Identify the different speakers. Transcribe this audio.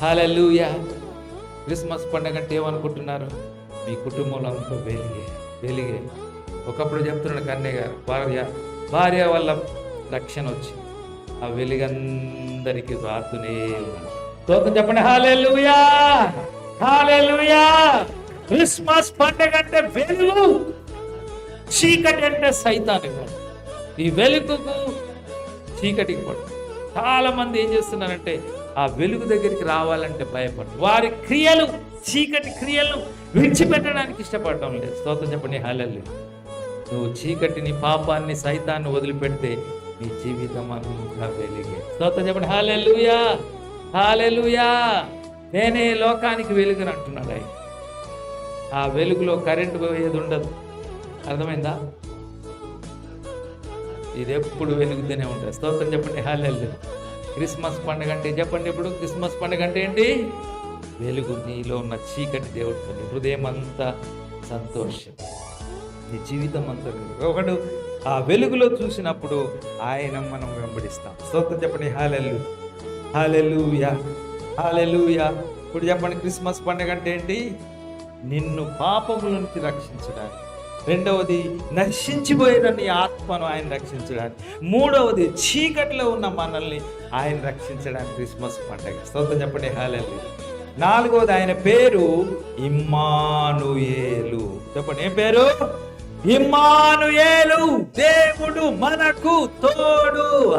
Speaker 1: హాలూయా Christmas పండుగ అంటే ఏమనుకుంటున్నారు? మీ కుటుంబంలో అంతా వెలిగే వెలిగే. ఒకప్పుడు చెప్తున్నాడు కన్నయ్య గారు భార్య భార్య వల్ల రక్షణ వచ్చి ఆ వెలుగందరికీ రాదునే ఉన్నాడు. స్తోత్రం చెప్పండి హాలూయా హాలూయా క్రిస్మస్ పండగ అంటే వెలుగు చీకటి అంటే సైతానికి ఈ వెలుగుకు చీకటికి పడు చాలా మంది ఏం చేస్తున్నారంటే ఆ వెలుగు దగ్గరికి రావాలంటే భయపడరు. వారి క్రియలు చీకటి క్రియలను విడిచిపెట్టడానికి ఇష్టపడటం లేదు. స్తోత్రం చెప్పండి హాలల్లి నువ్వు చీకటిని పాపాన్ని సైతాన్ని వదిలిపెడితే నీ జీవితం అంతా వెలిగే. స్తోత్రం చెప్పండి హాలెలుయా హాలెలుయా నేనే లోకానికి వెలుగుని అంటున్నాడు ఆ వెలుగులో కరెంటు పోయేది ఉండదు. అర్థమైందా? ఇది ఎప్పుడు వెలుగుతూనే ఉంటుంది. స్తోత్రం చెప్పండి. హాలెల్లు క్రిస్మస్ పండుగ అంటే చెప్పండి ఇప్పుడు. క్రిస్మస్ పండుగ అంటే ఏంటి? వెలుగు నీలో ఉన్న చీకటి దేవుడితో నీ హృదయం అంతా సంతోషం. నీ జీవితం అంతా వెలుగు. ఒకడు ఆ వెలుగులో చూసినప్పుడు ఆయన మనం వెంబడిస్తాం. స్తోత్రం చెప్పండి. హాలెల్లు హాలెలుయా. హాలెలుయా. ఇప్పుడు చెప్పండి క్రిస్మస్ పండుగ అంటే ఏంటి? నిన్ను పాపముల నుంచి రక్షించడానికి. రెండవది నశించిపోయిన నీ ఆత్మను ఆయన రక్షించడానికి. మూడవది చీకటిలో ఉన్న మనల్ని ఆయన రక్షించడానికి క్రిస్మస్ పండగ. స్తోత్రం చెప్పండి హాలెల్లు నాలుగవది ఆయన పేరు ఇమ్మానుయేలు. చెప్పండి ఏం పేరు? ఇమ్మానుయేలు దేవుడు మనకు తోడు.